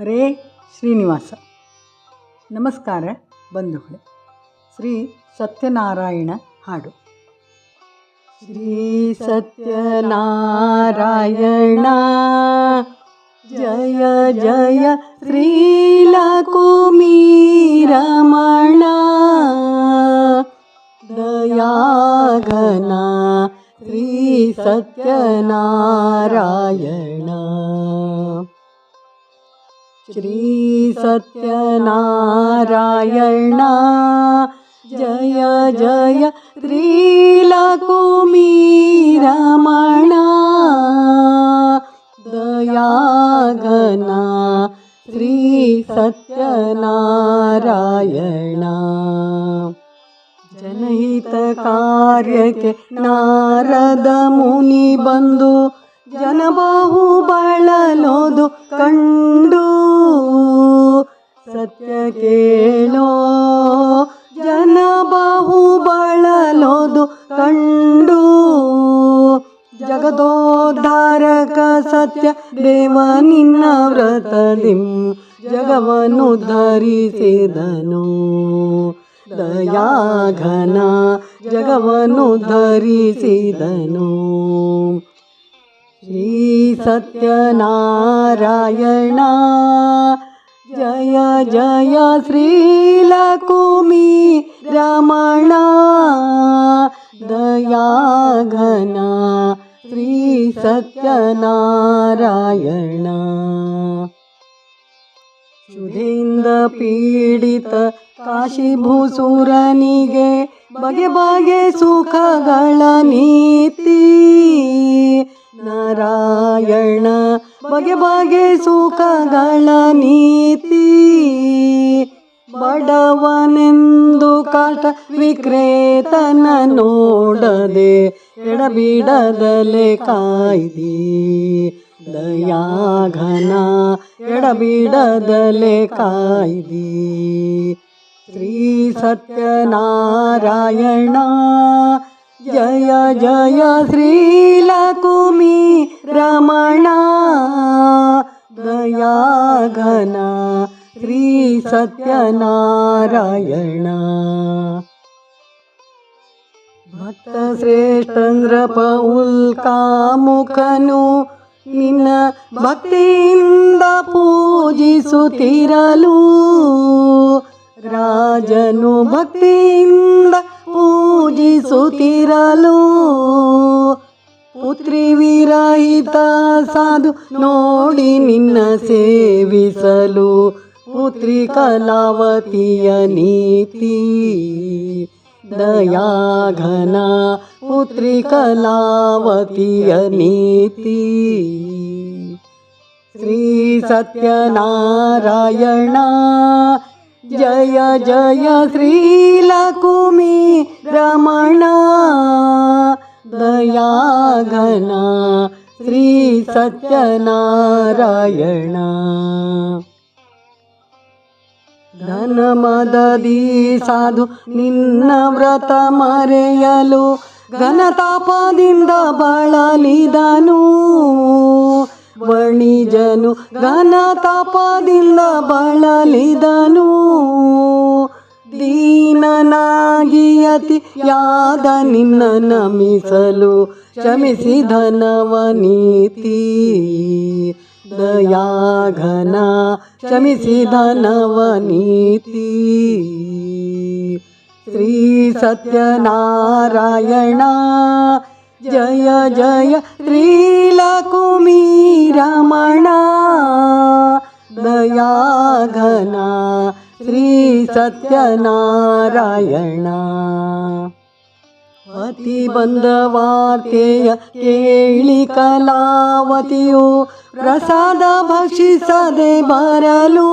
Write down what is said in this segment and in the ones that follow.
ಹರೇ ಶ್ರೀನಿವಾಸ. ನಮಸ್ಕಾರ ಬಂಧುಗಳೇ. ಶ್ರೀ ಸತ್ಯನಾರಾಯಣ ಹಾಡು. ಶ್ರೀ ಸತ್ಯನಾರಾಯಣ. ಜಯ ಜಯ ಶ್ರೀಲಕುಮಿ ರಮಣ. ದಯಾಘನ ಶ್ರೀ ಸತ್ಯನಾರಾಯಣ. ಸತ್ಯನಾರಾಯಣ ಜಯ ಜಯ ಶ್ರೀಲಕುಮಿ ರಮಣ, ದಯಾಘನ ಶ್ರೀ ಸತ್ಯನಾರಾಯಣ ಜನಹಿತ ಕಾರ್ಯಕ್ಕೆ ನಾರದ ಮುನಿ ಬಂದು ಜನಬಾಹು ಬಳಲೋದು ಕಂಡು ಸತ್ಯ ದೇವ ನಿನ್ನ ವ್ರತದಿಂ ಜಗವನ್ನು ಧರಿಸಿದನು ದಯಾಘನ ಜಗವನ್ನು ಧರಿಸಿದನು ಶ್ರೀ ಸತ್ಯನಾರಾಯಣ ಜಯ ಜಯ ಶ್ರೀಲಕುಮಿ ರಮಣ ದಯಾಘನ ಶ್ರೀ ಸತ್ಯನಾರಾಯಣ. ಶುದ್ಧಿಯಿಂದ ಪೀಡಿತ ಕಾಶಿಭೂಸುರನಿಗೆ ಬಗೆ ಬಗೆ ಸುಖಗಳ ನೀತಿ. ನಾರಾಯಣ ಬಗೆ ಬಗೆ ಸುಖಗಳ ನೀತಿ. ಬಡವನೆಂದು ಕಾಟ ವಿಕ್ರೇತನ ನೋಡದೆ ಎಡಬಿಡದಲೆ ಕಾಯ್ದಿ. ದಯಾಘನ ಎಡಬಿಡದಲೆ ಕಾಯ್ದಿ. ಶ್ರೀ ಸತ್ಯನಾರಾಯಣ, ಜಯ ಜಯ ಶ್ರೀಲಕುಮಿ ರಮಣ. ದಯಾಘನ ಶ್ರೀ ಸತ್ಯನಾರಾಯಣ. ಭಕ್ತ ಶ್ರೇಷ್ಠಂದ್ರಪ ಉಲ್ಕಾಮುಖನು ನಿನ್ನ ಭಕ್ತಿಯಿಂದ ಪೂಜಿಸುತ್ತಿರಲು. ರಾಜನು ಭಕ್ತಿಯಿಂದ ಪೂಜಿಸುತ್ತಿರಲು. ಪುತ್ರಿ ವಿರಹಿತ ಸಾಧು ನೋಡಿ ನಿನ್ನ ಸೇವಿಸಲು. ಪುತ್ರಿ ಕಲಾವತಿಯ ನೀತಿ ದಯಾಘನ ಪುತ್ರಿ ಕಲಾವತಿಯ ನೀತಿ ಶ್ರೀ ಸತ್ಯನಾರಾಯಣ ಜಯ ಜಯ ಶ್ರೀಲಕುಮಿ ರಮಣ ದಯಾಘನ ಶ್ರೀ ಸತ್ಯನಾರಾಯಣ ಧನ ಮದದಿ ಸಾಧು ನಿನ್ನ ವ್ರತ ಮರೆಯಲು ಘನತಾಪದಿಂದ ಬಳಲಿದನು. ವಣಿಜನು ಘನತಾಪದಿಂದ ಬಳಲಿದನು. ದೀನನಾಗಿ ಯಾದ ನಿನ್ನ ನಮಿಸಲು ಕ್ಷಮಿಸಿದನವ ನೀತಿ. ದಯಾಘನ ಕ್ಷಮಿಸಿದನವ ನೀತಿ ಶ್ರೀ ಸತ್ಯನಾರಾಯಣ ಜಯ ಜಯ ಶ್ರೀಲಕುಮಿ ರಮಣ ದಯಾಘನ ಶ್ರೀ ಸತ್ಯನಾರಾಯಣ ಅತಿ ಬಂದ ವಾರ್ತೆಯ ಕೇಳಿ ಕಲಾವತಿಯು ಪ್ರಸಾದ ಭಕ್ಷಿಸದೆ ಬರಲು.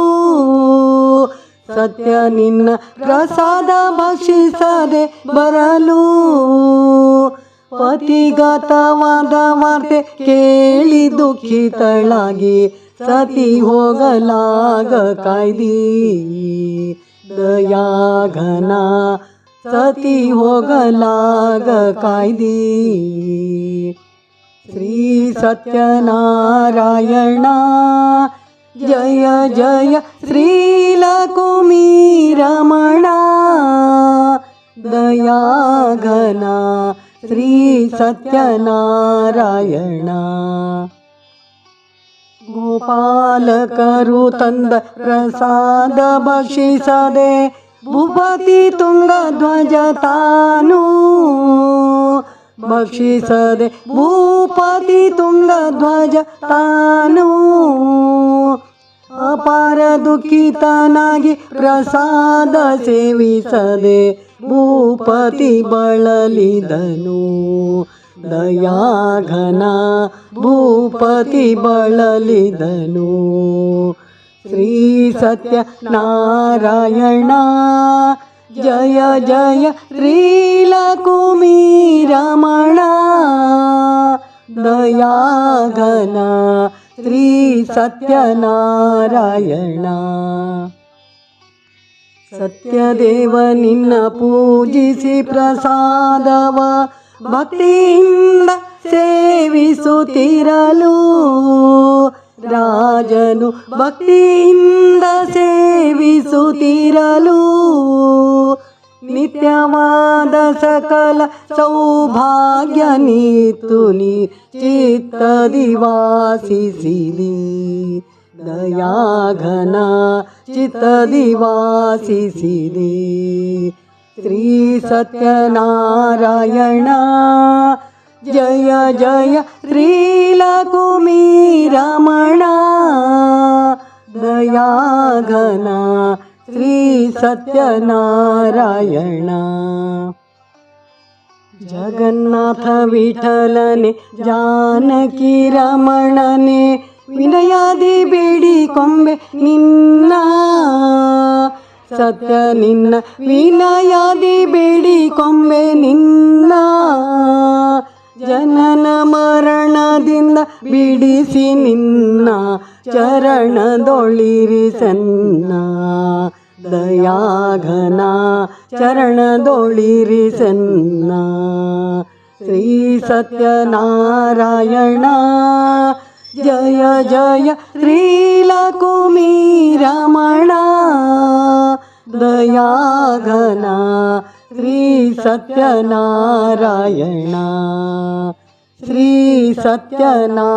ಸತ್ಯ ನಿನ್ನ ಪ್ರಸಾದ ಭಕ್ಷಿಸದೆ ಬರಲು. ಪತಿಗತವಾದ ವಾರ್ತೆ ಕೇಳಿ ದುಃಖಿತಳಾಗಿ ಸತಿ ಹೋಗಲಾಗ ಕಾಯ್ದಿ. ದಯಾಘನ सती होगला गी श्री सत्यणा जय जय श्रीलकुमीरमणा दयाघना श्रीसत्यनारायणा गोपालकरुतन्द श्री सत्यनारायणा। प्रसाद बशिषदे ತಂದ ತುಂಗ ಧ್ವಜ ಭೂಪತಿ ತಾನು ಭಕ್ಷಿಸದೆ ಭೂಪತಿ ತುಂಗಧ್ವಜ ತಾನು ಅಪಾರ ದುಃಖಿತನಾಗಿ ಪ್ರಸಾದ ಸೇವಿಸದೆ ಭೂಪತಿ ಬಳಲಿದನು. ದಯಾಘನ ಭೂಪತಿ ಬಳಲಿದನು. ಶ್ರೀ ಸತ್ಯ ನಾರಾಯಣ ಜಯ ಜಯ ಶ್ರೀಲಕುಮಿ ರಮಣ. ದಯಾಘನ ಶ್ರೀ ಸತ್ಯನಾರಾಯಣ. ಸತ್ಯದೇವ ನಿನ್ನ ಪೂಜಿಸಿ ಪ್ರಸಾದವ, ಭಕ್ತಿಯಿಂದ ಸೇವಿಸುತ್ತಿರಲು. ರಾಜನು ಭಕ್ತಿಯಿಂದ ಸೇವಿಸುತ್ತಿರಲು ನಿತ್ಯವಾದ ಸಕಲ ಸೌಭಾಗ್ಯ ನೀತು ನೀ ಚಿತ್ತದಿ ವಾಸಿಸಿದಿ ದಯಾಘನ ಚಿತ್ತದಿ ವಾಸಿಸಿದಿ ಶ್ರೀ ಸತ್ಯನಾರಾಯಣ ಜಯ ಜಯ ಶ್ರೀಲಕುಮಿ ರಮಣ. ದಯಾಘನ ಶ್ರೀ ಸತ್ಯನಾರಾಯಣ. ಜಗನ್ನಾಥ ವಿಠಲನೆ, ಜಾನಕಿ ರಮಣನೆ, ವಿನಯಾದಿ ಬೇಡಿ ಕೊಂಬೆ ನಿನ್ನ. ಸತ್ಯ ನಿನ್ನ, ವಿನಯಾದಿ ಬೇಡಿ ಕೊಂಬೆ ನಿನ್ನ. ಜನನ ಮರಣದಿಂದ ಬಿಡಿಸಿ ನಿನ್ನ ಚರಣದೊಳಿರಿ ಸನ್ನ. ದಯಾಘನ ಚರಣದೊಳಿರಿಸನ್ನ ಶ್ರೀ ಸತ್ಯನಾರಾಯಣ. ಜಯ ಜಯ ಶ್ರೀಲಕುಮಿ दयाघना श्रीसत्यणा श्रीसत्ययणा